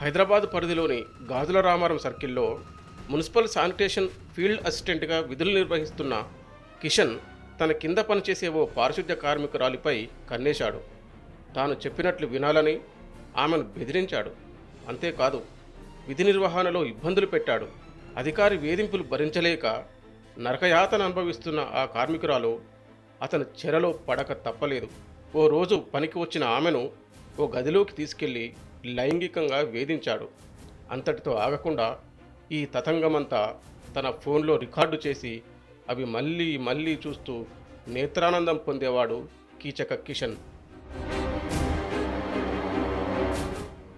హైదరాబాద్ పరిధిలోని గాజుల రామారం సర్కిల్లో municipal sanitation field అసిస్టెంట్గా విధులు నిర్వహిస్తున్న కిషన్ తన కింద పనిచేసే ఓ పారిశుద్ధ్య కార్మికురాలిపై కన్నేశాడు. తాను చెప్పినట్లు వినాలని ఆమెను బెదిరించాడు. అంతేకాదు విధి నిర్వహణలో ఇబ్బందులు పెట్టాడు. అధికారి వేధింపులు భరించలేక నరకయాతన అనుభవిస్తున్న ఆ కార్మికురాలు అతని చెరలో పడక తప్పలేదు. ఓ రోజు పనికి వచ్చిన ఆమెను ఓ గదిలోకి తీసుకెళ్ళి లైంగికంగా వేధించాడు. అంతటితో ఆగకుండా ఈ తతంగమంతా తన ఫోన్లో రికార్డు చేసి అవి మళ్ళీ మళ్ళీ చూస్తూ నేత్రానందం పొందేవాడు కీచక కిషన్.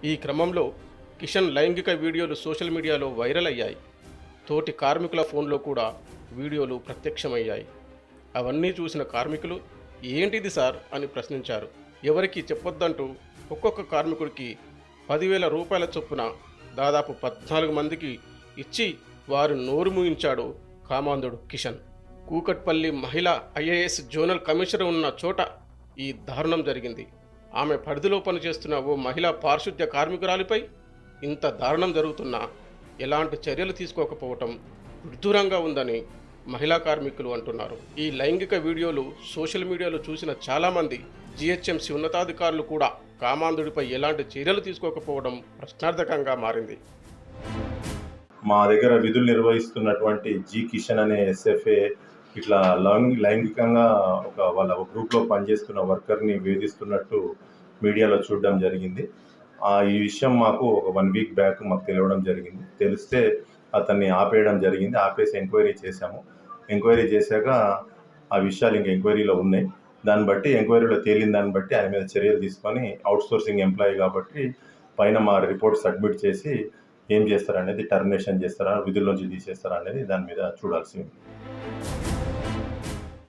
ఈ క్రమంలో కిషన్ లైంగిక వీడియోలు సోషల్ మీడియాలో వైరల్ అయ్యాయి. తోటి కార్మికుల ఫోన్లో కూడా వీడియోలు ప్రత్యక్షమయ్యాయి. అవన్నీ చూసిన కార్మికులు ఏంటిది సార్? అని ప్రశ్నించారు. ఎవరికి చెప్పొద్దంటూ ఒక్కొక్క కార్మికుడికి పదివేల రూపాయల చొప్పున దాదాపు పద్నాలుగు మందికి ఇచ్చి వారు నోరు ముగించాడు కామాంధుడు కిషన్. కూకట్పల్లి మహిళా ఐఏఎస్ జోనల్ కమిషనర్ ఉన్న చోట ఈ దారుణం జరిగింది. ఆమె పరిధిలో పనిచేస్తున్న ఓ మహిళా పారిశుద్ధ్య కార్మికురాలిపై ఇంత దారుణం జరుగుతున్నా ఎలాంటి చర్యలు తీసుకోకపోవటం విడ్డూరంగా ఉందని మహిళా కార్మికులు అంటున్నారు. ఈ లైంగిక వీడియోలు సోషల్ మీడియాలో చూసిన చాలామంది జిహెచ్ఎంసీ ఉన్నతాధికారులు కూడా కామాంధుడిపై ఎలాంటి చర్యలు తీసుకోకపోవడం ప్రశ్నార్థకంగా మారింది. మా దగ్గర విధులు నిర్వహిస్తున్నటువంటి జి కిషన్ అనే ఎస్ఎఫ్ఏ ఇట్లా లైంగి లైంగికంగా ఒక వాళ్ళ గ్రూప్లో పనిచేస్తున్న వర్కర్ని వేధిస్తున్నట్టు మీడియాలో చూడడం జరిగింది. ఆ, ఈ విషయం మాకు ఒక వన్ వీక్ బ్యాక్ మాకు తెలియడం జరిగింది. తెలిస్తే అతన్ని ఆపేయడం జరిగింది. ఆపేసి ఎంక్వైరీ చేశాము. ఎంక్వైరీ చేశాక ఆ విషయాలు ఇంక ఎంక్వైరీలో ఉన్నాయి. దాన్ని బట్టి ఎంక్వైరీలో తేలిన దాన్ని బట్టి ఆయన మీద చర్యలు తీసుకొని అవుట్ సోర్సింగ్ ఎంప్లాయీ కాబట్టి పైన మా రిపోర్ట్ సబ్మిట్ చేసి ఏం చేస్తారనేది టర్మినేషన్ చేస్తారా విధుల్లోంచి తీసేస్తారా అనేది దాని మీద చూడాల్సి ఉంది.